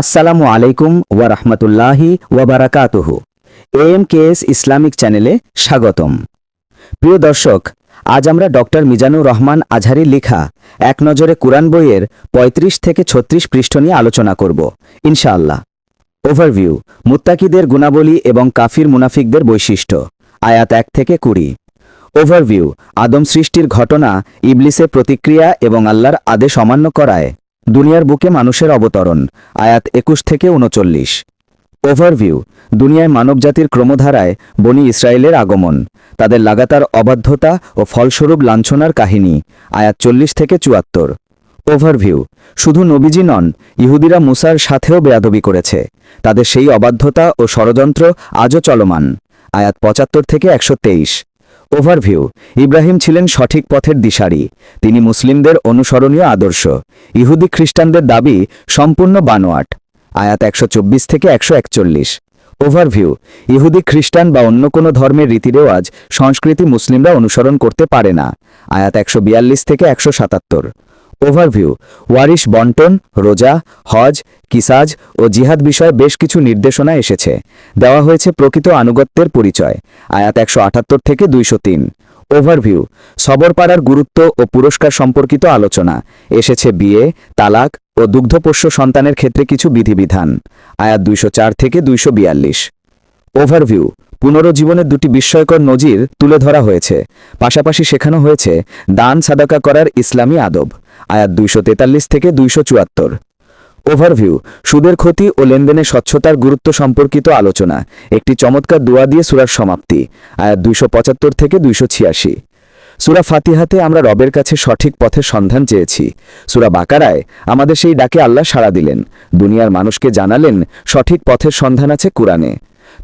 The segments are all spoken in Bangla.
আসসালামু আলাইকুম ওয়া রাহমাতুল্লাহি ওয়া বারাকাতুহু। এম কে এস ইসলামিক চ্যানেলে স্বাগতম। প্রিয় দর্শক, আজ আমরা ডক্টর মিজানুর রহমান আজহারির লেখা এক নজরে কুরআন বইয়ের ৩৫ থেকে ছত্রিশ পৃষ্ঠ নিয়ে আলোচনা করব, ইনশাআল্লাহ। ওভারভিউ, মুত্তাকিদের গুণাবলী এবং কাফির মুনাফিকদের বৈশিষ্ট্য, আয়াত এক থেকে কুড়ি। ওভারভিউ, আদম সৃষ্টির ঘটনা, ইবলিসের প্রতিক্রিয়া এবং আল্লাহর আদেশ অমান্য করায়। দুনিয়ার বুকে মানুষের অবতরণ, আয়াত একুশ থেকে উনচল্লিশ। ওভারভিউ দুনিয়ায় মানবজাতির ক্রমধারায় বনি ইসরায়েলের আগমন, তাদের লাগাতার অবাধ্যতা ও ফলস্বরূপ লাঞ্ছনার কাহিনী, আয়াত চল্লিশ থেকে চুয়াত্তর। ওভারভিউ শুধু নবীজি নন, ইহুদিরা মুসার সাথেও বেয়াদবি করেছে, তাদের সেই অবাধ্যতা ও ষড়যন্ত্র আজও চলমান, আয়াত পঁচাত্তর থেকে একশো তেইশ। ওভারভিউ ইব্রাহিম ছিলেন সঠিক পথের দিশারি। তিনি মুসলিমদের অনুসরণীয় আদর্শ। ইহুদি খ্রিস্টানদের দাবি, সম্পূর্ণ বানোয়াট। আয়াত একশো চব্বিশ থেকে একশো একচল্লিশ। ওভারভিউ ইহুদি খ্রিস্টান বা অন্য কোনো ধর্মের রীতিরেওয়াজ সংস্কৃতি মুসলিমরা অনুসরণ করতে পারে না। আয়াত একশো বিয়াল্লিশ থেকে একশো সাতাত্তর। ওভারভিউ ওয়ারিশ বন্টন রোজা হজ কিসাজ ও জিহাদ বিষয়ে বেশ কিছু নির্দেশনা এসেছে। দেওয়া হয়েছে প্রকৃত আনুগত্যের পরিচয়। আয়াত একশো আটাত্তর থেকে দুইশো তিন। ওভারভিউ সবরপাড়ার গুরুত্ব ও পুরস্কার সম্পর্কিত আলোচনা। এসেছে বিয়ে, তালাক ও দুগ্ধপোষ্য সন্তানের ক্ষেত্রে কিছু বিধিবিধান। আয়াত দুইশো চার থেকে দুইশো বিয়াল্লিশ। ওভারভিউ, পুনরুজ্জীবনের দুটি বিস্ময়কর নজির তুলে ধরা হয়েছে। পাশাপাশি শেখানো হয়েছে দান সাদাকা করার ইসলামী আদব, আয়াত দুইশো তেতাল্লিশ থেকে দুইশো চুয়াত্তর। ওভারভিউ, সুদের ক্ষতি ও লেনদেনের স্বচ্ছতার গুরুত্ব সম্পর্কিত আলোচনা, একটি চমৎকার দোয়া দিয়ে সুরার সমাপ্তি, আয়াত দুইশো পঁচাত্তর থেকে দুইশো ছিয়াশি। সুরা ফাতিহাতে আমরা রবের কাছে সঠিক পথের সন্ধান চেয়েছি। সুরা বাকারায় আমাদের সেই ডাকে আল্লাহ সাড়া দিলেন। দুনিয়ার মানুষকে জানালেন সঠিক পথের সন্ধান আছে কুরআনে।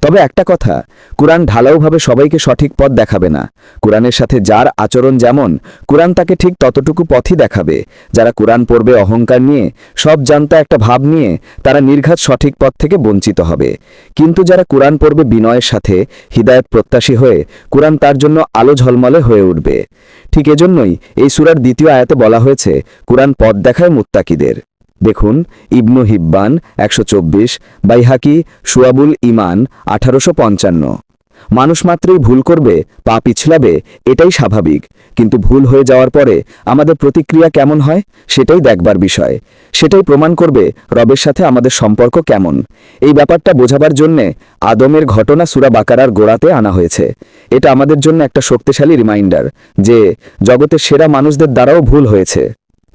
তবে একটা কথা, কুরআন ঢালাওভাবে সবাইকে সঠিক পথ দেখাবে না। কুরআনের সাথে যার আচরণ যেমন, কুরআন তাকে ঠিক ততটুকু পথই দেখাবে। যারা কুরআন পড়বে অহংকার নিয়ে, সব জানতা একটা ভাব নিয়ে, তারা নির্ঘাত সঠিক পথ থেকে বঞ্চিত হবে। কিন্তু যারা কুরআন পড়বে বিনয়ের সাথে, হিদায়ত প্রত্যাশী হয়ে, কুরআন তার জন্য আলো ঝলমলে হয়ে উঠবে। ঠিক এজন্যই এই সুরার দ্বিতীয় আয়াতে বলা হয়েছে, কুরআন পথ দেখায় মুত্তাকিদের। দেখুন, ইবনু হিব্বান একশো চব্বিশ, বাইহাকি সুয়াবুল ইমান আঠারোশো পঞ্চান্ন। মানুষ মাত্রই ভুল করবে, পা পিছলাবে, এটাই স্বাভাবিক। কিন্তু ভুল হয়ে যাওয়ার পরে আমাদের প্রতিক্রিয়া কেমন হয়? সেটাই দেখবার বিষয়। সেটাই প্রমাণ করবে রবের সাথে আমাদের সম্পর্ক কেমন। এই ব্যাপারটা বোঝাবার জন্যে আদমের ঘটনা সুরা বাকারার গোড়াতে আনা হয়েছে। এটা আমাদের জন্য একটা শক্তিশালী রিমাইন্ডার যে জগতের সেরা মানুষদের দ্বারাও ভুল হয়েছে।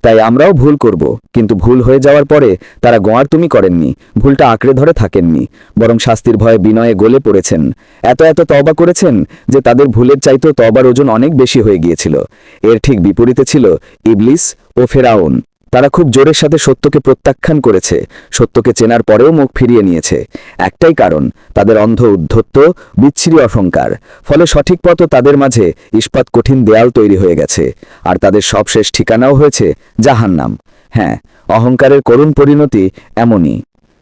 তাই আমরাও ভুল করব। কিন্তু ভুল হয়ে যাওয়ার পরে তারা গোয়ার তুমি করেননি, ভুলটা আঁকড়ে ধরে থাকেননি, বরং শাস্তির ভয়ে বিনয়ে গলে পড়েছেন। এত এত তবা করেছেন যে তাদের ভুলের চাইতেও তবার ওজন অনেক বেশি হয়ে গিয়েছিল। এর ঠিক বিপরীতে ছিল ইবলিস ও ফেরাউন। তারা খুব জোরের সাথে সত্যকে প্রত্যাখ্যান করেছে, সত্যকে চেনার পরেও মুখ ফিরিয়ে নিয়েছে। একটাই কারণ, তাদের অন্ধ উদ্ধত্ত, বিচ্ছিরি অহংকার। ফলে সঠিক পথও তাদের মাঝে ইস্পাত কঠিন দেয়াল তৈরি হয়ে গেছে। আর তাদের সবশেষ ঠিকানাও হয়েছে জাহান্নাম। হ্যাঁ অহংকারের করুণ পরিণতি এমনই।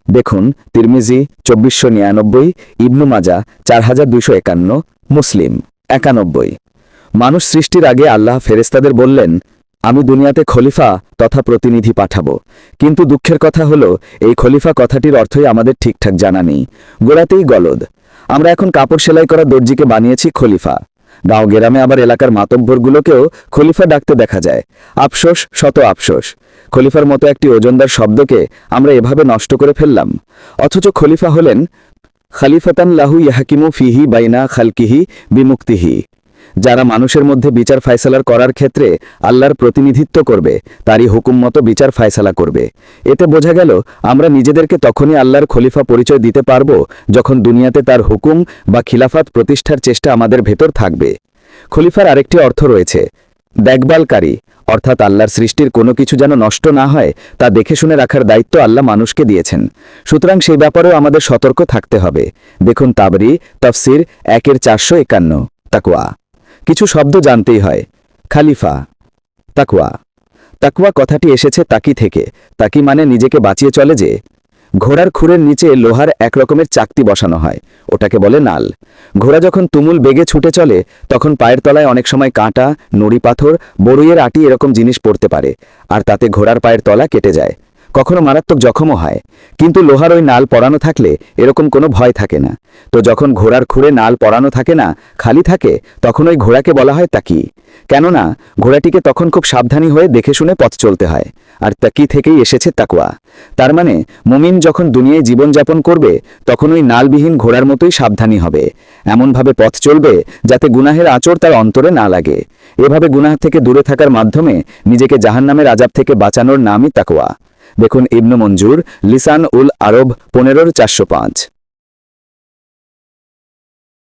দেখুন, তিরমিজি, চব্বিশশো নিরানব্বই, ইবনু মাজা চার হাজার দুইশো একান্ন, মুসলিম, একানব্বই। মানুষ সৃষ্টির আগে আল্লাহ ফেরেস্তাদের বললেন আমি দুনিয়াতে খলিফা তথা প্রতিনিধি পাঠাবো। কিন্তু দুঃখের কথা হলো, এই খলিফা কথাটির অর্থই আমাদের ঠিকঠাক জানা নেই। গোড়াতেই গলদ। আমরা এখন কাপড় সেলাই করা দর্জিকে বানিয়েছি খলিফা। গাঁও গেরামে আবার এলাকার মাতব্বরগুলোকেও খলিফা ডাকতে দেখা যায়। আফসোস, শত আফসোস। খলিফার মতো একটি ওজনদার শব্দকে আমরা এভাবে নষ্ট করে ফেললাম। অথচ খলিফা হলেন খালিফাতান লাহু ইয়াহাকিমু ফিহি বাইনা খালকিহি বিমুক্তিহি। যারা মানুষের মধ্যে বিচার ফায়সালার করার ক্ষেত্রে আল্লাহর প্রতিনিধিত্ব করবে, তারই হুকুম মতো বিচার ফায়সালা করবে। এতে বোঝা গেল, আমরা নিজেদেরকে তখনই আল্লাহর খলিফা পরিচয় দিতে পারব যখন দুনিয়াতে তার হুকুম বা খিলাফাত প্রতিষ্ঠার চেষ্টা আমাদের ভেতর থাকবে। খলিফার আরেকটি অর্থ রয়েছে, দেখভালকারী, অর্থাৎ আল্লাহর সৃষ্টির কোনো কিছু যেন নষ্ট না হয়, তা দেখে শুনে রাখার দায়িত্ব আল্লাহ মানুষকে দিয়েছেন। সুতরাং সেই ব্যাপারেও আমাদের সতর্ক থাকতে হবে। দেখুন তাবরি, তফসির, একের চারশো একান্ন তাকুয়া কিছু শব্দ জানতেই হয়। খালিফা তাকুয়া তাকুয়া কথাটি এসেছে তাকি থেকে। তাকি মানে নিজেকে বাঁচিয়ে চলে যে। ঘোড়ার খুরের নিচে লোহার এক রকমের চাকতি বসানো হয়। ওটাকে বলে নাল। ঘোড়া যখন তুমুল বেগে ছুটে চলে, তখন পায়ের তলায় অনেক সময় কাঁটা, নুড়ি পাথর, বড়ইয়ের আটি এরকম জিনিস পড়তে পারে। আর তাতে ঘোড়ার পায়ের তলা কেটে যায়। কখনো মারাত্মক জখমও হয়, কিন্তু লোহার ওই নাল পরানো থাকলে এরকম কোনো ভয় থাকে না। তো যখন ঘোড়ার খুঁড়ে নাল পরানো থাকে না, খালি থাকে, তখন ওই ঘোড়াকে বলা হয় তাকি। কেননা, ঘোড়াটিকে তখন খুব সাবধানী হয়ে দেখে শুনে পথ চলতে হয়, আর তাকি থেকেই এসেছে তাকুয়া। তার মানে মুমিন যখন দুনিয়ায় জীবনযাপন করবে, তখন ওই নালবিহীন ঘোড়ার মতোই সাবধানী হবে। এমনভাবে পথ চলবে যাতে গুনাহের আঁচড় তার অন্তরে না লাগে। এভাবে গুনাহ থেকে দূরে থাকার মাধ্যমে নিজেকে জাহান্নামের আজাব থেকে বাঁচানোর নামই তাকুয়া। দেখুন ইবনু মঞ্জুর লিসান উল আরব পনেরোর চারশো পাঁচ।